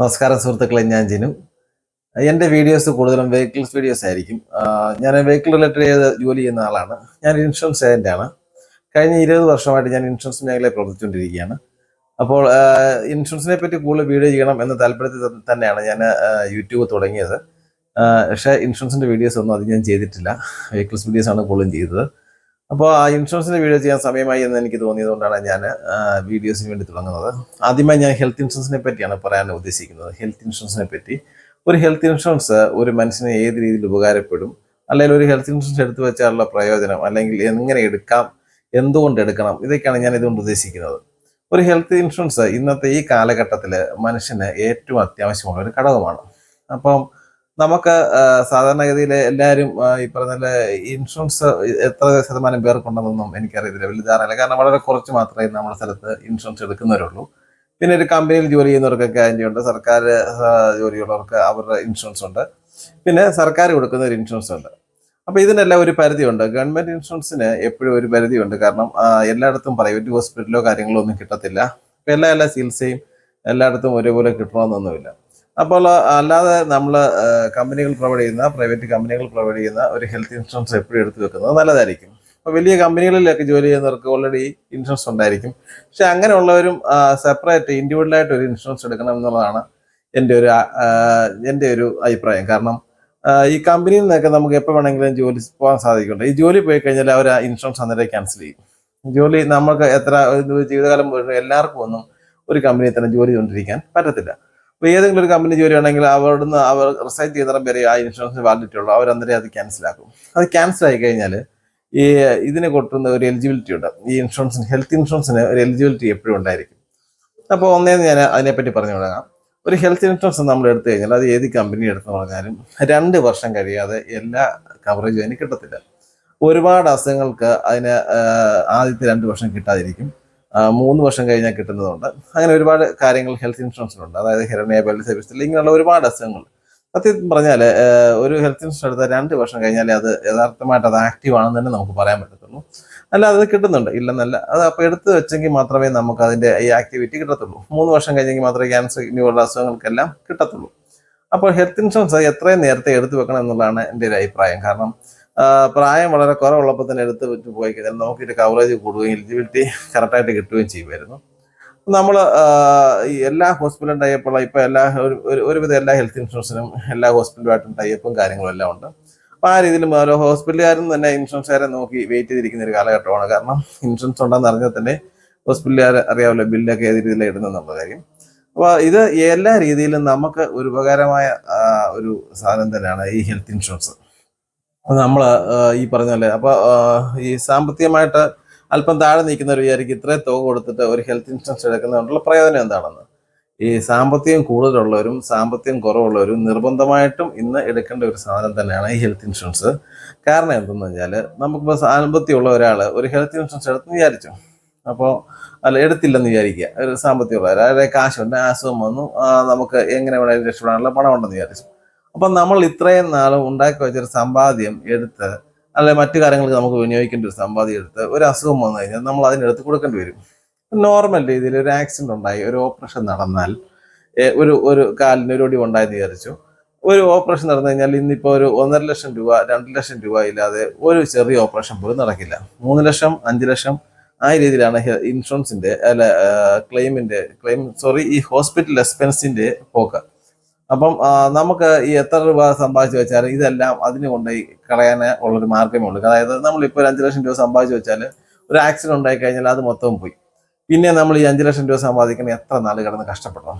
നമസ്കാരം സുഹൃത്തുക്കളെ ഞാൻ ജിനു. എന്റെ വീഡിയോസ് കൂടുതലും വെഹിക്കിൾസ് വീഡിയോസ് ആയിരിക്കും. ഞാൻ വെഹിക്കിൾ റിലേറ്റഡ് ചെയ്ത് ജോലി ചെയ്യുന്ന ആളാണ്. ഞാൻ ഇൻഷുറൻസ് ഏജന്റാണ് കഴിഞ്ഞ ഇരുപത് വർഷമായിട്ട് ഞാൻ ഇൻഷുറൻസ് മേഖലയിൽ പ്രവർത്തിച്ചുകൊണ്ടിരിക്കുകയാണ്. അപ്പോൾ ഇൻഷുറൻസിനെ പറ്റി കൂടുതൽ വീഡിയോ ചെയ്യണം എന്ന താല്പര്യത്തിൽ തന്നെയാണ് ഞാൻ യൂട്യൂബ് തുടങ്ങിയത്. പക്ഷേ ഇൻഷുറൻസിന്റെ വീഡിയോസ് ഒന്നും അത് ഞാൻ ചെയ്തിട്ടില്ല. വെഹിക്കിൾസ് വീഡിയോസാണ് കൂടുതലും ചെയ്തത്. അപ്പോൾ ആ ഇൻഷുറൻസിന്റെ വീഡിയോ ചെയ്യാൻ സമയമായി എന്ന് എനിക്ക് തോന്നിയതുകൊണ്ടാണ് ഞാൻ വീഡിയോസിന് വേണ്ടി തുടങ്ങുന്നത്. ആദ്യമായി ഞാൻ ഹെൽത്ത് ഇൻഷുറൻസിനെ പറ്റിയാണ് പറയാൻ ഉദ്ദേശിക്കുന്നത്. ഹെൽത്ത് ഇൻഷുറൻസിനെ പറ്റി. ഒരു ഹെൽത്ത് ഇൻഷുറൻസ് ഒരു മനുഷ്യന് ഏത് രീതിയിൽ ഉപകാരപ്പെടും അല്ലെങ്കിൽ ഒരു ഹെൽത്ത് ഇൻഷുറൻസ് എടുത്തു വെച്ചാലുള്ള പ്രയോജനം അല്ലെങ്കിൽ എങ്ങനെ എടുക്കാം എന്തുകൊണ്ട് എടുക്കണം ഇതൊക്കെയാണ് ഞാൻ ഇതുകൊണ്ട് ഉദ്ദേശിക്കുന്നത്. ഒരു ഹെൽത്ത് ഇൻഷുറൻസ് ഇന്നത്തെ ഈ കാലഘട്ടത്തിൽ മനുഷ്യന് ഏറ്റവും അത്യാവശ്യമുള്ള ഒരു ഘടകമാണ്. അപ്പം നമുക്ക് സാധാരണഗതിയിൽ എല്ലാവരും ഈ പറഞ്ഞ ഇൻഷുറൻസ് എത്ര ശതമാനം പേർക്കുണ്ടെന്നൊന്നും എനിക്കറിയത്തില്ല ധാരണയില്ല കാരണം വളരെ കുറച്ച് മാത്രമേ നമ്മുടെ സ്ഥലത്ത് ഇൻഷുറൻസ് എടുക്കുന്നവരുള്ളൂ. പിന്നെ ഒരു കമ്പനിയിൽ ജോലി ചെയ്യുന്നവർക്കൊക്കെ അതിന്റെ ഉണ്ട്. സർക്കാർ ജോലിയുള്ളവർക്ക് അവരുടെ ഇൻഷുറൻസ് ഉണ്ട്. പിന്നെ സർക്കാർ കൊടുക്കുന്ന ഒരു ഇൻഷുറൻസ് ഉണ്ട്. അപ്പോൾ ഇതിനെല്ലാം ഒരു പരിധിയുണ്ട്. ഗവൺമെന്റ് ഇൻഷുറൻസിന് എപ്പോഴും ഒരു പരിധിയുണ്ട്. കാരണം എല്ലായിടത്തും പ്രൈവറ്റ് ഹോസ്പിറ്റലോ കാര്യങ്ങളോ ഒന്നും കിട്ടത്തില്ല. ഇപ്പം എല്ലാ എല്ലാ ചികിത്സയും എല്ലായിടത്തും ഒരേപോലെ കിട്ടണമെന്നൊന്നുമില്ല. അപ്പോൾ അല്ലാതെ നമ്മൾ കമ്പനികൾ പ്രൊവൈഡ് ചെയ്യുന്ന പ്രൈവറ്റ് കമ്പനികൾ പ്രൊവൈഡ് ചെയ്യുന്ന ഒരു ഹെൽത്ത് ഇൻഷുറൻസ് എപ്പോഴും എടുത്തു വെക്കുന്നത് നല്ലതായിരിക്കും. അപ്പോൾ വലിയ കമ്പനികളിലൊക്കെ ജോലി ചെയ്യുന്നവർക്ക് ഓൾറെഡി ഇൻഷുറൻസ് ഉണ്ടായിരിക്കും. പക്ഷെ അങ്ങനെയുള്ളവരും സെപ്പറേറ്റ് ഇൻഡിവിജ്വലായിട്ട് ഒരു ഇൻഷുറൻസ് എടുക്കണം എന്നുള്ളതാണ് എന്റെ ഒരു എന്റെ ഒരു അഭിപ്രായം. കാരണം ഈ കമ്പനിയിൽ നിന്നൊക്കെ നമുക്ക് എപ്പോൾ വേണമെങ്കിലും ജോലി പോകാൻ സാധിക്കുന്നുണ്ട്. ഈ ജോലി പോയി കഴിഞ്ഞാൽ അവർ ആ ഇൻഷുറൻസ് അന്നേരം ക്യാൻസൽ ചെയ്യും. ജോലി നമുക്ക് എത്ര ജീവിതകാലം എല്ലാവർക്കും ഒന്നും ഒരു കമ്പനിയിൽ തന്നെ ജോലി കൊണ്ടിരിക്കാൻ പറ്റത്തില്ല. ഏതെങ്കിലും ഒരു കമ്പനി ജോലി ആണെങ്കിൽ അവിടുന്ന് അവർ റിസൈൻ ചെയ്തിടം വരെ ആ ഇൻഷുറൻസ് വാലിഡിറ്റി ഉള്ളൂ. അവർ അന്നേരം അത് ക്യാൻസൽ ആക്കും. അത് ക്യാൻസൽ ആയി കഴിഞ്ഞാൽ ഈ ഇതിനെ കൊട്ടുന്ന ഒരു എലിജിബിലിറ്റി ഉണ്ട്. ഈ ഇൻഷുറൻസിന് ഹെൽത്ത് ഇൻഷുറൻസിന് ഒരു എലിജിബിലിറ്റി എപ്പോഴും ഉണ്ടായിരിക്കും. അപ്പോൾ ഒന്നേന്ന് ഞാൻ അതിനെപ്പറ്റി പറഞ്ഞു തുടങ്ങാം. ഒരു ഹെൽത്ത് ഇൻഷുറൻസ് നമ്മൾ എടുത്തു കഴിഞ്ഞാൽ അത് ഏത് കമ്പനി എടുത്തു പറഞ്ഞാലും രണ്ട് വർഷം കഴിയാതെ എല്ലാ കവറേജും അതിന് കിട്ടത്തില്ല. ഒരുപാട് അസുഖങ്ങൾക്ക് അതിന് ആദ്യത്തെ രണ്ട് വർഷം കിട്ടാതിരിക്കും. മൂന്ന് വർഷം കഴിഞ്ഞാൽ കിട്ടുന്നതുണ്ട് അങ്ങനെ ഒരുപാട് കാര്യങ്ങൾ ഹെൽത്ത് ഇൻഷുറൻസിലുണ്ട് അതായത് ഹിരണയ ബെൽ സർവീസ് ഇങ്ങനെയുള്ള ഒരുപാട് അസുഖങ്ങൾ. സത്യം പറഞ്ഞാൽ ഒരു ഹെൽത്ത് ഇൻഷുറൻസ് എടുത്താൽ രണ്ട് വർഷം കഴിഞ്ഞാൽ അത് യഥാർത്ഥമായിട്ട് അത് ആക്റ്റീവ് ആണെന്ന് തന്നെ നമുക്ക് പറയാൻ പറ്റത്തുള്ളൂ. അല്ല അത് കിട്ടുന്നുണ്ട്. ഇല്ലെന്നല്ല അത് അപ്പോൾ എടുത്ത് വെച്ചെങ്കിൽ മാത്രമേ നമുക്ക് അതിന്റെ ഈ ആക്ടിവിറ്റി കിട്ടത്തുള്ളൂ. മൂന്ന് വർഷം കഴിഞ്ഞെങ്കിൽ മാത്രമേ ക്യാൻസർ ഇനിയുള്ള അസുഖങ്ങൾക്കെല്ലാം കിട്ടത്തുള്ളൂ. അപ്പോൾ ഹെൽത്ത് ഇൻഷുറൻസ് എത്രയും നേരത്തെ എടുത്തു വെക്കണം എന്നുള്ളതാണ് എന്റെ ഒരു അഭിപ്രായം. കാരണം പ്രായം വളരെ കുറവുള്ളപ്പോൾ തന്നെ എടുത്ത് വിറ്റ് പോയി കഴിഞ്ഞാൽ നോക്കിയിട്ട് കവറേജ് കൂടുകയും എലിജിബിലിറ്റി കറക്റ്റായിട്ട് കിട്ടുകയും ചെയ്യുമായിരുന്നു. നമ്മൾ ഈ എല്ലാ ഹോസ്പിറ്റലും ടൈപ്പുള്ള ഇപ്പോൾ എല്ലാ ഒരു ഒരു- ഒരുവിധം എല്ലാ ഹെൽത്ത് ഇൻഷുറൻസിനും എല്ലാ ഹോസ്പിറ്റലുമായിട്ടും ടൈപ്പും കാര്യങ്ങളും എല്ലാം ഉണ്ട്. അപ്പോൾ ആ രീതിയിൽ ഓരോ ഹോസ്പിറ്റലുകാരും തന്നെ ഇൻഷുറൻസുകാരെ നോക്കി വെയിറ്റ് ചെയ്തിരിക്കുന്ന ഒരു കാലഘട്ടമാണ്. കാരണം ഇൻഷുറൻസ് ഉണ്ടെന്ന് അറിഞ്ഞാൽ തന്നെ ഹോസ്പിറ്റലുകാർ അറിയാമല്ലോ ബില്ലൊക്കെ ഏത് രീതിയിലാണ് ഇടുന്നതെന്നുള്ള കാര്യം അപ്പോൾ ഇത് എല്ലാ രീതിയിലും നമുക്ക് ഒരു ഉപകാരമായ ഒരു സാധനം തന്നെയാണ് ഈ ഹെൽത്ത് ഇൻഷുറൻസ് നമ്മൾ ഈ പറഞ്ഞ പോലെ അപ്പോൾ ഈ സാമ്പത്തികമായിട്ട് അല്പം താഴെ നിൽക്കുന്നവർ വിചാരിക്കും ഇത്രയും തുക കൊടുത്തിട്ട് ഒരു ഹെൽത്ത് ഇൻഷുറൻസ് എടുക്കുന്നതുകൊണ്ടുള്ള പ്രയോജനം എന്താണെന്ന്? ഈ സാമ്പത്തികം കൂടുതലുള്ളവരും സാമ്പത്തികം കുറവുള്ളവരും നിർബന്ധമായിട്ടും ഇന്ന് എടുക്കേണ്ട ഒരു സാധനം തന്നെയാണ് ഈ ഹെൽത്ത് ഇൻഷുറൻസ് കാരണം എന്തെന്ന് വെച്ചാൽ നമുക്കിപ്പോൾ സാമ്പത്തികമുള്ള ഒരാൾ ഒരു ഹെൽത്ത് ഇൻഷുറൻസ് എടുത്തെന്ന് വിചാരിച്ചു. അപ്പോൾ അല്ല എടുത്തില്ലെന്ന് വിചാരിക്കുക. ഒരു സാമ്പത്തികമുള്ള അതായത് കാശുണ്ട് അസുഖം വന്നു നമുക്ക് എങ്ങനെ വേണമെങ്കിലും രക്ഷപ്പെടാനുള്ള പണം ഉണ്ടെന്ന് വിചാരിച്ചു. അപ്പം നമ്മൾ ഇത്രയും നാളും ഉണ്ടാക്കി വെച്ചൊരു സമ്പാദ്യം എടുത്ത് അല്ലെ മറ്റു കാര്യങ്ങൾക്ക് നമുക്ക് വിനിയോഗിക്കേണ്ട ഒരു സമ്പാദ്യം എടുത്ത് ഒരു അസുഖം വന്നു കഴിഞ്ഞാൽ നമ്മൾ അതിനെടുത്ത് കൊടുക്കേണ്ടി വരും. നോർമൽ രീതിയിൽ ഒരു ആക്സിഡന്റ് ഉണ്ടായി ഒരു ഓപ്പറേഷൻ നടന്നാൽ ഒരു ഒരു കാലിന് ഒരു ഒടി ഉണ്ടായെന്ന് വിചാരിച്ചു. ഒരു ഓപ്പറേഷൻ നടന്നു കഴിഞ്ഞാൽ ഇന്നിപ്പോ ഒരു ഒന്നര ലക്ഷം രൂപ രണ്ട് ലക്ഷം രൂപ ഇല്ലാതെ ഒരു ചെറിയ ഓപ്പറേഷൻ പോലും നടക്കില്ല. മൂന്ന് ലക്ഷം അഞ്ച് ലക്ഷം ആ രീതിയിലാണ് ഇൻഷുറൻസിന്റെ അല്ല ക്ലെയിമിന്റെ ക്ലെയിം സോറി ഈ ഹോസ്പിറ്റൽ എക്സ്പെൻസിന്റെ പോക്ക്. അപ്പം നമുക്ക് ഈ എത്ര രൂപ സമ്പാദിച്ചു വെച്ചാൽ ഇതെല്ലാം അതിന് കൊണ്ടുപോയി കളയാൻ ഉള്ളൊരു മാർഗമേ ഉള്ളൂ. അതായത് നമ്മളിപ്പോൾ ഒരു അഞ്ച് ലക്ഷം രൂപ സമ്പാദിച്ചു വെച്ചാൽ ഒരു ആക്സിഡന്റ് ഉണ്ടായി കഴിഞ്ഞാൽ അത് മൊത്തം പോയി. പിന്നെ നമ്മൾ ഈ അഞ്ച് ലക്ഷം രൂപ സമ്പാദിക്കണം എത്ര നാൾ കിടന്ന് കഷ്ടപ്പെടണം?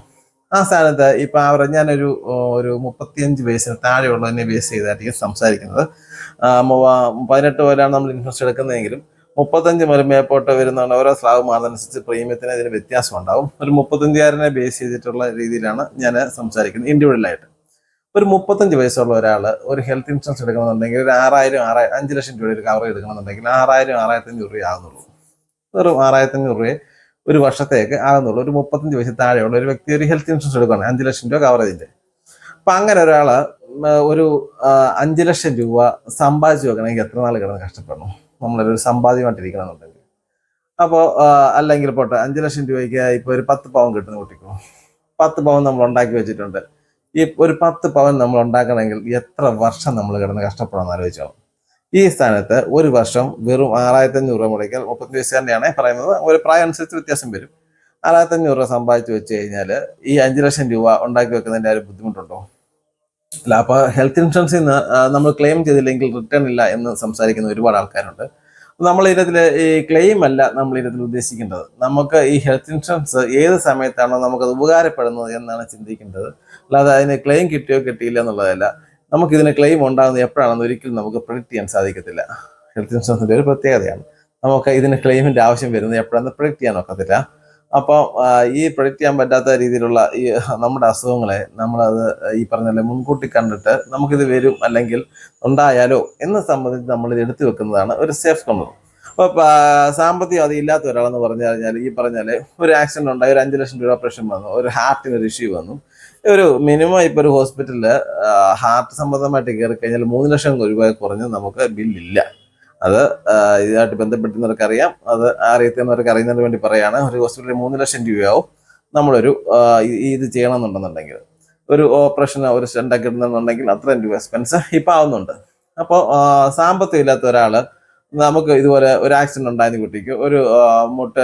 ആ സ്ഥാനത്ത് ഇപ്പം അവർ ഞാനൊരു ഒരു മുപ്പത്തിയഞ്ച് വയസ്സിന് താഴെയുള്ളതിനെ ബേസ് ചെയ്തായിരിക്കും സംസാരിക്കുന്നത്. പതിനെട്ട് പോലെയാണ് നമ്മൾ ഇൻഷുറൻസ് എടുക്കുന്നതെങ്കിലും മുപ്പത്തഞ്ച് മുതൽ മേപ്പോട്ട് വരുന്നതാണ് ഓരോ സ്ലാബ് മാറുന്നതനുസരിച്ച് പ്രീമിയത്തിന് ഇതിന് വ്യത്യാസം ഉണ്ടാവും ഒരു മുപ്പത്തഞ്ചുകാരനെ ബേസ് ചെയ്തിട്ടുള്ള രീതിയിലാണ് ഞാൻ സംസാരിക്കുന്നത് ഇൻഡിവിജ്വലായിട്ട് ഒരു മുപ്പത്തഞ്ച് വയസ്സുള്ള ഒരാൾ ഒരു ഹെൽത്ത് ഇൻഷുറൻസ് എടുക്കണമെന്നുണ്ടെങ്കിൽ ഒരു ആറായിരം ആറായിരം അഞ്ച് ലക്ഷം രൂപ ഒരു കവർ എടുക്കണമെന്നുണ്ടെങ്കിൽ ആറായിരം ആറായിരത്തി അഞ്ഞൂറ് രൂപ ആകുന്നുള്ളൂ. വെറും ആറായിരത്തി അഞ്ഞൂറ് രൂപയെ ഒരു വർഷത്തേക്ക് ആകുന്നുള്ളൂ. ഒരു മുപ്പത്തഞ്ച് വയസ്സ് താഴെയുള്ള ഒരു വ്യക്തി ഒരു ഹെൽത്ത് ഇൻഷുറൻസ് എടുക്കുകയാണ്. അഞ്ച് ലക്ഷം രൂപ കവറേജിന്റെ അപ്പം അങ്ങനെ ഒരാൾ ഒരു അഞ്ച് ലക്ഷം രൂപ സമ്പാദിച്ചു വെക്കണമെങ്കിൽ എത്ര നാൾ കിടന്ന് കഷ്ടപ്പെടണം? നമ്മളൊരു സമ്പാദ്യമായിട്ടിരിക്കണമെന്നുണ്ടെങ്കിൽ. അപ്പോൾ അല്ലെങ്കിൽ പോട്ടെ അഞ്ച് ലക്ഷം രൂപയ്ക്ക് ഇപ്പോൾ ഒരു പത്ത് പവൻ കിട്ടുന്ന കുട്ടിക്കോ? പത്ത് പവൻ നമ്മൾ ഉണ്ടാക്കി വെച്ചിട്ടുണ്ട്. ഈ ഒരു പത്ത് പവൻ നമ്മൾ ഉണ്ടാക്കണമെങ്കിൽ എത്ര വർഷം നമ്മൾ കിടന്ന് കഷ്ടപ്പെടാമെന്ന് ആലോചിച്ചോ ഈ സ്ഥാനത്ത് ഒരു വർഷം വെറും ആറായിരത്തി അഞ്ഞൂറ് രൂപ മുടക്കിയാൽ മുപ്പത്തി വയസ്സുകാരനെയാണ് പറയുന്നത്. ഒരു പ്രായം അനുസരിച്ച് വ്യത്യാസം വരും. ആറായിരത്തി അഞ്ഞൂറ് രൂപ സമ്പാദിച്ചു വെച്ച് കഴിഞ്ഞാൽ ഈ അഞ്ച് ലക്ഷം രൂപ ഉണ്ടാക്കി വെക്കുന്നതിന്റെ ഒരു ബുദ്ധിമുട്ടുണ്ടോ? അല്ല അപ്പൊ ഹെൽത്ത് ഇൻഷുറൻസിൽ നിന്ന് നമ്മൾ ക്ലെയിം ചെയ്തില്ലെങ്കിൽ റിട്ടേൺ ഇല്ല എന്ന് സംസാരിക്കുന്ന ഒരുപാട് ആൾക്കാരുണ്ട്. നമ്മൾ ഇതിൽ ഈ ക്ലെയിം അല്ല നമ്മൾ ഇതിൽ ഉദ്ദേശിക്കേണ്ടത് നമുക്ക് ഈ ഹെൽത്ത് ഇൻഷുറൻസ് ഏത് സമയത്താണോ നമുക്കത് ഉപകാരപ്പെടുന്നത് എന്നാണ് ചിന്തിക്കേണ്ടത് അല്ലാതെ അതിന് ക്ലെയിം കിട്ടിയോ കിട്ടിയില്ല എന്നുള്ളതല്ല. നമുക്ക് ഇതിന് ക്ലെയിം ഉണ്ടാകുന്നത് എപ്പോഴാണെന്ന് ഒരിക്കലും നമുക്ക് പ്രിഡിക്റ്റ് ചെയ്യാൻ സാധിക്കത്തില്ല. ഹെൽത്ത് ഇൻഷുറൻസിന്റെ ഒരു പ്രത്യേകതയാണ്. നമുക്ക് ഇതിന് ക്ലെയിമിന്റെ ആവശ്യം വരുന്നത് എപ്പോഴാണെന്ന് പ്രിഡിക്റ്റ് ചെയ്യാൻ ഒക്കത്തില്ല. അപ്പോൾ ഈ പ്രൊഡിക്റ്റ് ചെയ്യാൻ പറ്റാത്ത രീതിയിലുള്ള ഈ നമ്മുടെ അസുഖങ്ങളെ നമ്മളത് ഈ പറഞ്ഞ മുൻകൂട്ടി കണ്ടിട്ട് നമുക്കിത് വരും അല്ലെങ്കിൽ ഉണ്ടായാലോ എന്ന് സംബന്ധിച്ച് നമ്മൾ ഇത് എടുത്തു വെക്കുന്നതാണ് ഒരു സേഫ് കമ്പർ അപ്പോൾ സാമ്പത്തികം അത് ഇല്ലാത്ത ഒരാളെന്ന് പറഞ്ഞു കഴിഞ്ഞാൽ ഈ പറഞ്ഞാൽ ഒരു ആക്സിഡന്റ് ഉണ്ടായി ഒരു അഞ്ച് ലക്ഷം രൂപ ഓപ്പറേഷൻ വന്നു ഒരു ഹാർട്ടിന് ഒരു ഇഷ്യൂ വന്നു. ഒരു മിനിമം ഇപ്പോൾ ഒരു ഹോസ്പിറ്റലിൽ ഹാർട്ട് സംബന്ധമായിട്ട് കയറി കഴിഞ്ഞാൽ മൂന്ന് ലക്ഷം രൂപ കുറഞ്ഞ് നമുക്ക് ബില്ലില്ല അത് ഇതായിട്ട് ബന്ധപ്പെടുന്നവർക്ക് അറിയാം അത് അറിയത്തുന്നവർക്ക് അറിയുന്നതിന് വേണ്ടി പറയാണ്. ഒരു ഹോസ്പിറ്റലിൽ മൂന്ന് ലക്ഷം രൂപയാവും. നമ്മളൊരു ഇത് ചെയ്യണമെന്നുണ്ടെന്നുണ്ടെങ്കിൽ. ഒരു ഓപ്പറേഷൻ ഒരു സ്റ്റണ്ടാക്കി ഇടുന്നുണ്ടെങ്കിൽ അത്രയും രൂപ എക്സ്പെൻസ് ഇപ്പം ആവുന്നുണ്ട്. അപ്പോൾ സാമ്പത്തികം ഇല്ലാത്ത ഒരാൾ നമുക്ക് ഇതുപോലെ ഒരു ആക്സിഡന്റ് ഉണ്ടായിരുന്ന കുട്ടിക്ക് ഒരു മുട്ട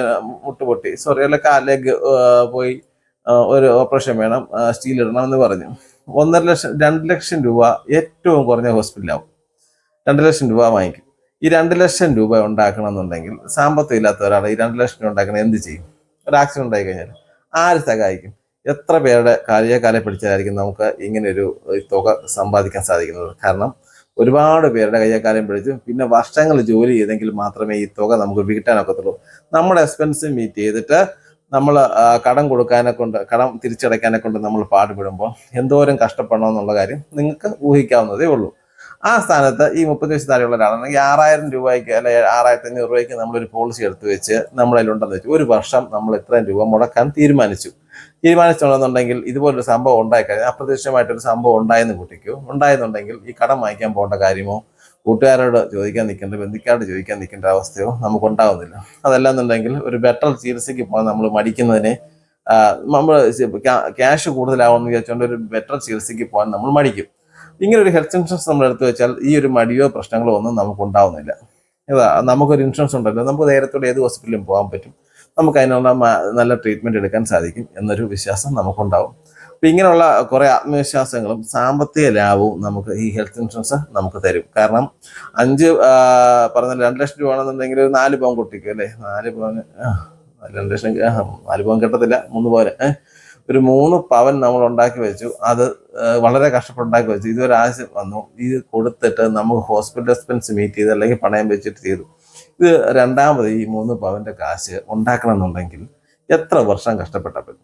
മുട്ട് പൊട്ടി സോറി അല്ല കാലിലേക്ക് പോയി ഒരു ഓപ്പറേഷൻ വേണം സ്റ്റീൽ ഇടണം എന്ന് പറഞ്ഞു. ഒന്നര ലക്ഷം രണ്ട് ലക്ഷം രൂപ ഏറ്റവും കുറഞ്ഞ ഹോസ്പിറ്റലാവും. രണ്ട് ലക്ഷം രൂപ വാങ്ങിക്കും. ഈ രണ്ട് ലക്ഷം രൂപ ഉണ്ടാക്കണം എന്നുണ്ടെങ്കിൽ സാമ്പത്തികം ഇല്ലാത്ത ഒരാൾ ഈ രണ്ട് ലക്ഷം രൂപ ഉണ്ടാക്കണം എന്ത് ചെയ്യും? ഒരു ആക്സിഡന്റ് ഉണ്ടായി കഴിഞ്ഞാൽ ആര് സഹായിക്കും? എത്ര പേരുടെ കാര്യകാലം പിടിച്ചതായിരിക്കും നമുക്ക് ഇങ്ങനെ ഒരു തുക സമ്പാദിക്കാൻ സാധിക്കുന്നത്? കാരണം ഒരുപാട് പേരുടെ കയ്യക്കാലം പിടിച്ച് പിന്നെ വർഷങ്ങൾ ജോലി ചെയ്തെങ്കിൽ മാത്രമേ ഈ തുക നമുക്ക് വീട്ടാനൊക്കത്തുള്ളൂ നമ്മുടെ എക്സ്പെൻസ് മീറ്റ് ചെയ്തിട്ട് നമ്മൾ കടം കൊടുക്കാനെ കൊണ്ട് കടം തിരിച്ചടയ്ക്കാനെ കൊണ്ട് നമ്മൾ പാടുപെടുമ്പോൾ എന്തോരം കഷ്ടപ്പെടണമെന്നുള്ള കാര്യം നിങ്ങൾക്ക് ഊഹിക്കാവുന്നതേ ഉള്ളൂ. ആ സ്ഥാനത്ത് ഈ മുപ്പത് വയസ്സ് താഴെയുള്ള ഒരാളാണെങ്കിൽ ആറായിരം രൂപയ്ക്ക് അല്ലെ ആറായിരത്തി അഞ്ഞൂറ് രൂപയ്ക്ക് നമ്മളൊരു പോളിസി എടുത്ത് വെച്ച് നമ്മളതിലുണ്ടെന്ന് വെച്ചു ഒരു വർഷം നമ്മൾ ഇത്രയും രൂപ മുടക്കാൻ തീരുമാനിച്ചു. തീരുമാനിച്ചുണ്ടെന്നുണ്ടെങ്കിൽ ഇതുപോലൊരു സംഭവം ഉണ്ടായിക്കഴിഞ്ഞാൽ അപ്രതീക്ഷിതമായിട്ടൊരു സംഭവം ഉണ്ടായെന്ന് കൂട്ടിക്കോ. ഉണ്ടായെന്നുണ്ടെങ്കിൽ ഈ കടം വാങ്ങിക്കാൻ പോകേണ്ട കാര്യമോ? കൂട്ടുകാരോട് ചോദിക്കാൻ നിൽക്കേണ്ട ബന്ധുക്കാരോട് ചോദിക്കാൻ നിൽക്കേണ്ട അവസ്ഥയോ നമുക്ക് ഉണ്ടാവുന്നില്ല അതല്ല എന്നുണ്ടെങ്കിൽ ഒരു ബെറ്റർ ചികിത്സയ്ക്ക് പോകാൻ നമ്മൾ മടിക്കുന്നതിനെ നമ്മൾ ക്യാഷ് കൂടുതലാവുമെന്ന് വിചാരിച്ചുകൊണ്ട് ഒരു ബെറ്റർ ചികിത്സയ്ക്ക് പോകാൻ നമ്മൾ മടിക്കും. ഇങ്ങനെ ഒരു ഹെൽത്ത് ഇൻഷുറൻസ് നമ്മൾ എടുത്തു വെച്ചാൽ ഈ ഒരു മടിയോ പ്രശ്നങ്ങളോ ഒന്നും നമുക്ക് ഉണ്ടാവുന്നില്ല ഏതാ നമുക്കൊരു ഇൻഷുറൻസ് ഉണ്ടല്ലോ നമുക്ക് നേരത്തോടെ ഏത് ഹോസ്പിറ്റലിലും പോകാൻ പറ്റും. നമുക്ക് അതിനുള്ള നല്ല ട്രീറ്റ്മെന്റ് എടുക്കാൻ സാധിക്കും എന്നൊരു വിശ്വാസം നമുക്കുണ്ടാവും. അപ്പം ഇങ്ങനെയുള്ള കുറേ ആത്മവിശ്വാസങ്ങളും സാമ്പത്തിക ലാഭവും നമുക്ക് ഈ ഹെൽത്ത് ഇൻഷുറൻസ് നമുക്ക് തരും. കാരണം അഞ്ച് പറഞ്ഞ രണ്ട് ലക്ഷം രൂപ ആണെന്നുണ്ടെങ്കിൽ ഒരു നാല് പവൻ കുട്ടിക്കും അല്ലേ? നാല് പവന് രണ്ട് ലക്ഷം നാല് പവൻ കിട്ടത്തില്ല മൂന്ന് പവന്. ഒരു മൂന്ന് പവൻ നമ്മൾ ഉണ്ടാക്കി വെച്ചു. അത് വളരെ കഷ്ടപ്പെട്ടുണ്ടാക്കി വെച്ചു. ഇതൊരു ആവശ്യം വന്നു. ഇത് കൊടുത്തിട്ട് നമുക്ക് ഹോസ്പിറ്റൽ എക്സ്പെൻസ് മീറ്റ് ചെയ്ത് അല്ലെങ്കിൽ പണയം വെച്ചിട്ട് ചെയ്തു. ഇത് രണ്ടാമത് ഈ മൂന്ന് പവന്റെ കാശ് ഉണ്ടാക്കണം എന്നുണ്ടെങ്കിൽ എത്ര വർഷം കഷ്ടപ്പെട്ടപ്പോൾ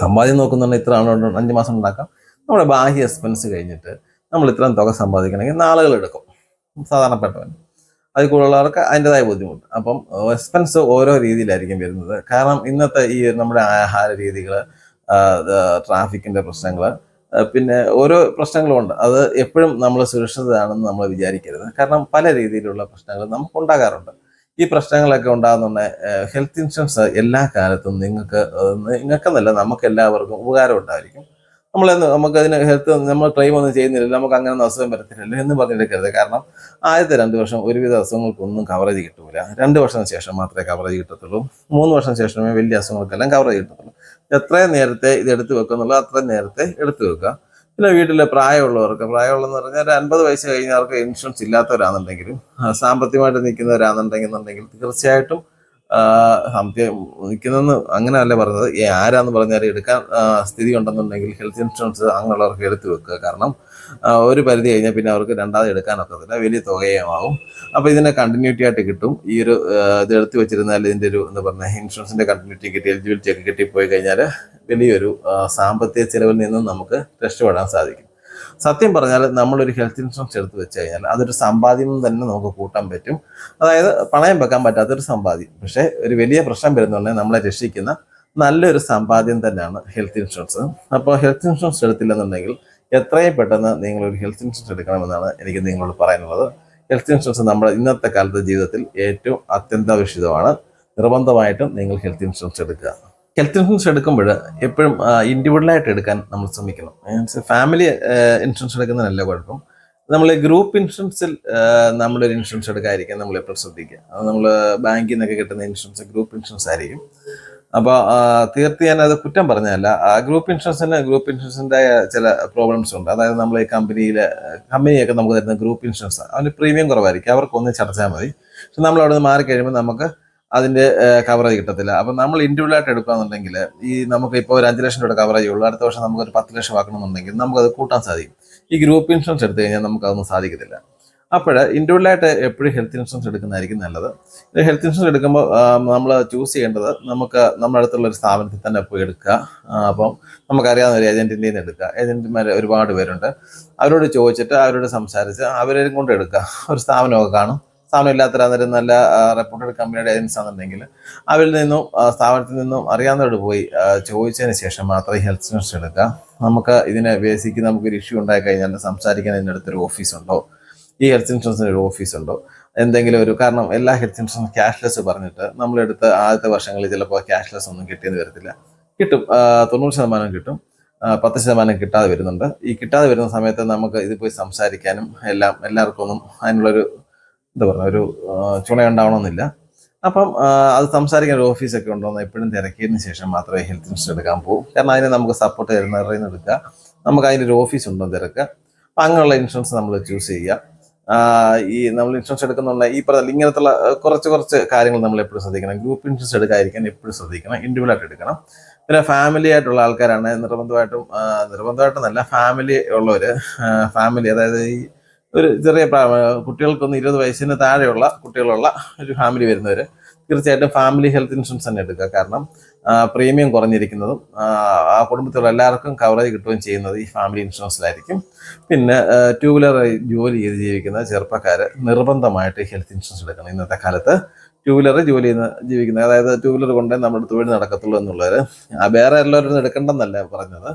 സമ്പാദ്യം നോക്കുന്നുണ്ടെങ്കിൽ ഇത്ര ആണോ അഞ്ച് മാസം ഉണ്ടാക്കാം. നമ്മുടെ ബാഹ്യ എക്സ്പെൻസ് കഴിഞ്ഞിട്ട് നമ്മൾ ഇത്രയും തുക സമ്പാദിക്കണമെങ്കിൽ നാളുകൾ എടുക്കും. സാധാരണപ്പെട്ടവൻ അതിൽ കൂടുതലുള്ളവർക്ക് അതിന്റെതായ ബുദ്ധിമുട്ട്. അപ്പം എക്സ്പെൻസ് ഓരോ രീതിയിലായിരിക്കും വരുന്നത്. കാരണം ഇന്നത്തെ ഈ നമ്മുടെ ആഹാര രീതികൾ ട്രാഫിക്കിന്റെ പ്രശ്നങ്ങൾ പിന്നെ ഓരോ പ്രശ്നങ്ങളും ഉണ്ട്. അത് എപ്പോഴും നമ്മൾ സുരക്ഷിതമാണെന്ന് നമ്മൾ വിചാരിക്കരുത്. കാരണം പല രീതിയിലുള്ള പ്രശ്നങ്ങൾ നമുക്ക് ഉണ്ടാകാറുണ്ട്. ഈ പ്രശ്നങ്ങളൊക്കെ ഉണ്ടാകുന്നുണ്ട് ഹെൽത്ത് ഇൻഷുറൻസ് എല്ലാ കാലത്തും നിങ്ങൾക്ക് നിങ്ങൾക്ക് നിങ്ങൾക്കെന്നല്ല നമുക്ക് എല്ലാവർക്കും ഉപകാരം ഉണ്ടായിരിക്കും. നമ്മളെന്ന് നമുക്ക് അതിന് ഹെൽത്ത് നമ്മൾ ക്ലെയിം ഒന്നും ചെയ്യുന്നില്ല നമുക്ക് അങ്ങനെ ഒന്നും അസുഖം വരത്തില്ലല്ലോ എന്ന് പറഞ്ഞെടുക്കരുത് കാരണം ആദ്യത്തെ രണ്ട് വർഷം ഒരുവിധ അസുഖങ്ങൾക്കൊന്നും കവറേജ് കിട്ടൂല. രണ്ട് വർഷത്തിന് ശേഷം മാത്രമേ കവറേജ് കിട്ടത്തുള്ളൂ. മൂന്ന് വർഷം ശേഷമേ വലിയ അസുഖങ്ങൾക്കെല്ലാം കവറേജ് കിട്ടത്തുള്ളൂ. എത്രയും നേരത്തെ ഇത് എടുത്തു വെക്കുന്നുള്ളൂ അത്രയും നേരത്തെ എടുത്തു വെക്കുക. പിന്നെ വീട്ടിലെ പ്രായമുള്ളവർക്ക് പ്രായമുള്ളതെന്ന് പറഞ്ഞാൽ ഒരു അൻപത് വയസ്സ് കഴിഞ്ഞവർക്ക് ഇൻഷുറൻസ് ഇല്ലാത്തവരാണെന്നുണ്ടെങ്കിലും സാമ്പത്തികമായിട്ട് നിൽക്കുന്നവരാണെന്നുണ്ടെങ്കിൽ തീർച്ചയായിട്ടും നിൽക്കുന്നതെന്ന് അങ്ങനെയല്ല പറഞ്ഞത്. ഈ ആരാന്ന് പറഞ്ഞാൽ എടുക്കാൻ സ്ഥിതി ഉണ്ടെന്നുണ്ടെങ്കിൽ ഹെൽത്ത് ഇൻഷുറൻസ് അങ്ങനെയുള്ളവർക്ക് എടുത്തു വെക്കുക. കാരണം ഒരു പരിധി കഴിഞ്ഞാൽ പിന്നെ അവർക്ക് രണ്ടാമത് എടുക്കാനൊക്കത്തില്ല. വലിയ തുകയുമാവും. അപ്പോൾ ഇതിനെ കണ്ടിന്യൂറ്റി ആയിട്ട് കിട്ടും. ഈ ഒരു ഇത് എടുത്തു വെച്ചിരുന്നാൽ ഇതിന്റെ ഒരു എന്താ പറയുക ഇൻഷുറൻസിന്റെ കണ്ടിന്യൂറ്റി കിട്ടി എലിജിബിലിറ്റി ഒക്കെ കിട്ടിപ്പോയി കഴിഞ്ഞാൽ വലിയൊരു സാമ്പത്തിക ചെലവിൽ നിന്നും നമുക്ക് രക്ഷപ്പെടാൻ സാധിക്കും. സത്യം പറഞ്ഞാൽ നമ്മളൊരു ഹെൽത്ത് ഇൻഷുറൻസ് എടുത്ത് വെച്ച് കഴിഞ്ഞാൽ അതൊരു സമ്പാദ്യം തന്നെ നമുക്ക് കൂട്ടാൻ പറ്റും. അതായത് പണയം വെക്കാൻ പറ്റാത്തൊരു സമ്പാദ്യം. പക്ഷേ ഒരു വലിയ പ്രശ്നം വരുന്നുണ്ടെങ്കിൽ നമ്മളെ രക്ഷിക്കുന്ന നല്ലൊരു സമ്പാദ്യം തന്നെയാണ് ഹെൽത്ത് ഇൻഷുറൻസ് അപ്പോൾ ഹെൽത്ത് ഇൻഷുറൻസ് എടുത്തില്ലെന്നുണ്ടെങ്കിൽ എത്രയും പെട്ടെന്ന് നിങ്ങൾ ഒരു ഹെൽത്ത് ഇൻഷുറൻസ് എടുക്കണമെന്നാണ് എനിക്ക് നിങ്ങളോട് പറയാനുള്ളത്. ഹെൽത്ത് ഇൻഷുറൻസ് നമ്മുടെ ഇന്നത്തെ കാലത്തെ ജീവിതത്തിൽ ഏറ്റവും അത്യന്താപേക്ഷിതമാണ്. നിർബന്ധമായിട്ടും നിങ്ങൾ ഹെൽത്ത് ഇൻഷുറൻസ് എടുക്കുക. ഹെൽത്ത് ഇൻഷുറൻസ് എടുക്കുമ്പോൾ എപ്പോഴും ഇൻഡിവിജ്വലായിട്ട് എടുക്കാൻ നമ്മൾ ശ്രമിക്കണം. മീൻസ് ഫാമിലി ഇൻഷുറൻസ് എടുക്കുന്നതല്ല കുഴപ്പം. നമ്മൾ ഗ്രൂപ്പ് ഇൻഷുറൻസിൽ നമ്മളൊരു ഇൻഷുറൻസ് എടുക്കാതിരിക്കാൻ നമ്മൾ എപ്പോഴും ശ്രദ്ധിക്കുക. അത് നമ്മൾ ബാങ്കിൽ നിന്നൊക്കെ കിട്ടുന്ന ഇൻഷുറൻസ് ഗ്രൂപ്പ് ഇൻഷുറൻസ് ആയിരിക്കും. അപ്പോൾ തീർത്ത് ഞാൻ അത് കുറ്റം പറഞ്ഞതല്ല. ആ ഗ്രൂപ്പ് ഇൻഷുറൻസിന് ഗ്രൂപ്പ് ഇൻഷുറൻസിന്റെ ചില പ്രോബ്ലംസ് ഉണ്ട്. അതായത് നമ്മൾ ഈ കമ്പനിയിലെ കമ്പനിയൊക്കെ നമുക്ക് തരുന്ന ഗ്രൂപ്പ് ഇൻഷുറൻസ് അതിന് പ്രീമിയം കുറവായിരിക്കും. അവർക്ക് ഒന്ന് ചടച്ചാൽ മതി. പക്ഷെ നമ്മൾ അവിടെ നിന്ന് മാറി കഴിയുമ്പോൾ നമുക്ക് അതിന്റെ കവറേജ് കിട്ടത്തില്ല. അപ്പം നമ്മൾ ഇൻഡിവിജ്വൽ ആയിട്ട് എടുക്കുകയാണെന്നുണ്ടെങ്കിൽ ഈ നമുക്ക് ഇപ്പോൾ ഒരു അഞ്ച് ലക്ഷം രൂപയുടെ കവറേജ് ഉള്ളൂ. അടുത്ത വർഷം നമുക്ക് ഒരു പത്ത് ലക്ഷം ആക്കണമെന്നുണ്ടെങ്കിൽ നമുക്കത് കൂട്ടാൻ സാധിക്കും. ഈ ഗ്രൂപ്പ് ഇൻഷുറൻസ് എടുത്തു കഴിഞ്ഞാൽ നമുക്ക് അതൊന്നും സാധിക്കത്തില്ല. അപ്പോൾ ഇൻഡിവിജ്വൽ ആയിട്ട് എപ്പോഴും ഹെൽത്ത് ഇൻഷുറൻസ് എടുക്കുന്നതായിരിക്കും നല്ലത്. ഹെൽത്ത് ഇൻഷുറൻസ് എടുക്കുമ്പോൾ നമ്മൾ ചൂസ് ചെയ്യേണ്ടത് നമുക്ക് നമ്മുടെ അടുത്തുള്ള ഒരു സ്ഥാപനത്തിൽ തന്നെ പോയി എടുക്കുക. അപ്പം നമുക്കറിയാവുന്ന ഒരു ഏജന്റിന്റെ നിന്ന് എടുക്കുക. ഏജന്റുമാർ ഒരുപാട് പേരുണ്ട്. അവരോട് ചോദിച്ചിട്ട് അവരോട് സംസാരിച്ച് അവരെ കൊണ്ട് എടുക്കുക. ഒരു സ്ഥാപനമൊക്കെ കാണും. സ്ഥാപനം ഇല്ലാത്ത നല്ല റെപ്യൂട്ടഡ് കമ്പനിയുടെ ഏജൻസ് ആണെന്നുണ്ടെങ്കിൽ അവരിൽ നിന്നും സ്ഥാപനത്തിൽ നിന്നും അറിയാവുന്നവരോട് പോയി ചോദിച്ചതിന് ശേഷം മാത്രമേ ഹെൽത്ത് ഇൻഷുറൻസ് എടുക്കുക. നമുക്ക് ഇതിനെ ബേസിക്ക് നമുക്കൊരു ഇഷ്യൂ ഉണ്ടായി കഴിഞ്ഞാൽ സംസാരിക്കാൻ ഇതിന്റെ അടുത്തൊരു ഓഫീസുണ്ടോ ഈ ഹെൽത്ത് ഇൻഷുറൻസിന് ഒരു ഓഫീസുണ്ടോ എന്തെങ്കിലും ഒരു കാരണം എല്ലാ ഹെൽത്ത് ഇൻഷുറൻസും ക്യാഷ്ലെസ് പറഞ്ഞിട്ട് നമ്മളെടുത്ത് ആദ്യത്തെ വർഷങ്ങളിൽ ചിലപ്പോൾ ക്യാഷ്ലെസ് ഒന്നും കിട്ടിയെന്ന് വരത്തില്ല. കിട്ടും തൊണ്ണൂറ് ശതമാനം കിട്ടും പത്ത് ശതമാനം കിട്ടാതെ വരുന്നുണ്ട്. ഈ കിട്ടാതെ വരുന്ന സമയത്ത് നമുക്ക് ഇത് പോയി സംസാരിക്കാനും എല്ലാം എല്ലാവർക്കൊന്നും അതിനുള്ളൊരു എന്താ പറയുക ഒരു ചുണ ഉണ്ടാവണമെന്നില്ല അപ്പം അത് സംസാരിക്കാൻ ഒരു ഓഫീസൊക്കെ ഉണ്ടോ എന്ന് എപ്പോഴും തിരക്കിയതിന് ശേഷം മാത്രമേ ഹെൽത്ത് ഇൻഷുറൻസ് എടുക്കാൻ പോകും കാരണം അതിന് നമുക്ക് സപ്പോർട്ട് തരുന്നവരുടെ നിന്ന് എടുക്കുക. നമുക്ക് അതിന്റെ ഒരു ഓഫീസ് ഉണ്ടോ തിരക്കുക. അപ്പം അങ്ങനെയുള്ള ഇൻഷുറൻസ് നമ്മൾ ചൂസ് ചെയ്യുക. ഈ നമ്മൾ ഇൻഷുറൻസ് എടുക്കുന്നുള്ള ഈ പറഞ്ഞ ഇങ്ങനത്തുള്ള കുറച്ച് കുറച്ച് കാര്യങ്ങൾ നമ്മൾ എപ്പോഴും ശ്രദ്ധിക്കണം. ഗ്രൂപ്പ് ഇൻഷുറൻസ് എടുക്കാതിരിക്കാൻ എപ്പോഴും ശ്രദ്ധിക്കണം. ഇൻഡിവിജ്വൽ ആയിട്ട് എടുക്കണം. പിന്നെ ഫാമിലി ആയിട്ടുള്ള ആൾക്കാരാണ്. നിർബന്ധമായിട്ടും നിർബന്ധമായിട്ടും നല്ല ഫാമിലി ഉള്ളവർ ഫാമിലി അതായത് ഈ ഒരു ചെറിയ കുട്ടികൾക്കൊന്ന് ഇരുപത് വയസ്സിന് താഴെയുള്ള കുട്ടികളുള്ള ഒരു ഫാമിലി വരുന്നവർ തീർച്ചയായിട്ടും ഫാമിലി ഹെൽത്ത് ഇൻഷുറൻസ് തന്നെ എടുക്കുക. കാരണം പ്രീമിയം കുറഞ്ഞിരിക്കുന്നതും ആ കുടുംബത്തിലുള്ള എല്ലാവർക്കും കവറേജ് കിട്ടുകയും ചെയ്യുന്നത് ഈ ഫാമിലി ഇൻഷുറൻസിലായിരിക്കും പിന്നെ ടൂ വീലർ ജോലി ചെയ്ത് ജീവിക്കുന്ന ചെറുപ്പക്കാർ നിർബന്ധമായിട്ട് ഹെൽത്ത് ഇൻഷുറൻസ് എടുക്കണം ഇന്നത്തെ കാലത്ത്. ടൂ വീലർ ജോലി ചെയ്യുന്ന ജീവിക്കുന്ന അതായത് ടൂ വീലർ കൊണ്ടേ നമ്മുടെ തൊഴിൽ നടക്കത്തുള്ളൂ ആ വേറെ എല്ലാവരും എടുക്കണ്ടെന്നല്ല പറഞ്ഞത്.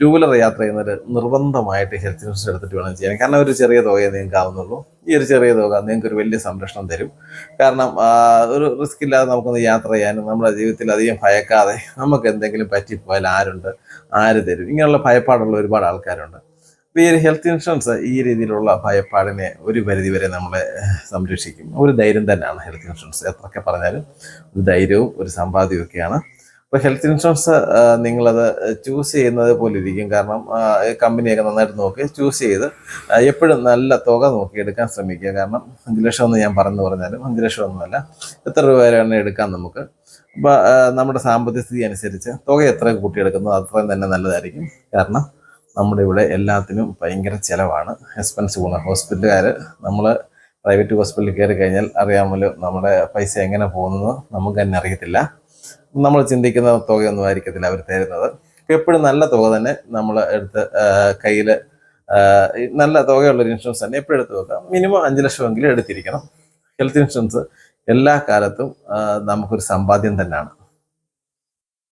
ടൂ വീലർ യാത്ര ചെയ്യുന്നവർ നിർബന്ധമായിട്ട് ഹെൽത്ത് ഇൻഷുറൻസ് എടുത്തിട്ട് വേണം ചെയ്യാൻ. കാരണം ഒരു ചെറിയ തുകയെ നിങ്ങൾക്ക് ആവുന്നുള്ളൂ ഈ ഒരു ചെറിയ തുക നിങ്ങൾക്ക് ഒരു വലിയ സംരക്ഷണം തരും. കാരണം ഒരു റിസ്ക് ഇല്ലാതെ നമുക്കൊന്ന് യാത്ര ചെയ്യാനും നമ്മുടെ ജീവിതത്തിൽ അധികം ഭയക്കാതെ നമുക്ക് എന്തെങ്കിലും പറ്റിപ്പോയാൽ ആരുണ്ട്? ആര് തരും? ഇങ്ങനെയുള്ള ഭയപ്പാടുള്ള ഒരുപാട് ആൾക്കാരുണ്ട്. ഈ ഒരു ഹെൽത്ത് ഇൻഷുറൻസ് ഈ രീതിയിലുള്ള ഭയപ്പാടിനെ ഒരു പരിധി വരെ നമ്മളെ സംരക്ഷിക്കും. ഒരു ധൈര്യം തന്നെയാണ് ഹെൽത്ത് ഇൻഷുറൻസ് എത്രയൊക്കെ പറഞ്ഞാലും ഒരു ധൈര്യവും ഒരു സമ്പാദ്യവും ഒക്കെയാണ്. അപ്പോൾ ഹെൽത്ത് ഇൻഷുറൻസ് നിങ്ങളത് ചൂസ് ചെയ്യുന്നത് പോലെ ഇരിക്കും. കാരണം കമ്പനിയൊക്കെ നന്നായിട്ട് നോക്കി ചൂസ് ചെയ്ത് എപ്പോഴും നല്ല തുക നോക്കി എടുക്കാൻ ശ്രമിക്കുക. കാരണം അഞ്ച് ലക്ഷം എന്ന് ഞാൻ പറഞ്ഞു പറഞ്ഞാലും അഞ്ച് ലക്ഷം ഒന്നുമല്ല. എത്ര രൂപ വരെയാണ് എടുക്കാം നമുക്ക് അപ്പോൾ നമ്മുടെ സാമ്പത്തിക സ്ഥിതി അനുസരിച്ച് തുക എത്ര കൂട്ടിയെടുക്കുന്നു അത്രയും തന്നെ നല്ലതായിരിക്കും. കാരണം നമ്മുടെ ഇവിടെ എല്ലാത്തിനും ഭയങ്കര ചിലവാണ്. എക്സ്പെൻസ് പോകുന്ന ഹോസ്പിറ്റലുകാർ നമ്മൾ പ്രൈവറ്റ് ഹോസ്പിറ്റലിൽ കയറി കഴിഞ്ഞാൽ അറിയാമല്ലോ നമ്മുടെ പൈസ എങ്ങനെ പോകുന്നത് നമുക്ക് തന്നെ അറിയത്തില്ല. നമ്മൾ ചിന്തിക്കുന്ന തുകയൊന്നും ആയിരിക്കത്തില്ല അവർ തരുന്നത്. എപ്പോഴും നല്ല തുക തന്നെ നമ്മൾ എടുത്ത് കയ്യിൽ നല്ല തുകയുള്ള ഒരു ഇൻഷുറൻസ് തന്നെ എപ്പോഴും എടുത്ത് വെക്കാം. മിനിമം അഞ്ച് ലക്ഷമെങ്കിലും എടുത്തിരിക്കണം. ഹെൽത്ത് ഇൻഷുറൻസ് എല്ലാ കാലത്തും നമുക്കൊരു സമ്പാദ്യം തന്നെയാണ്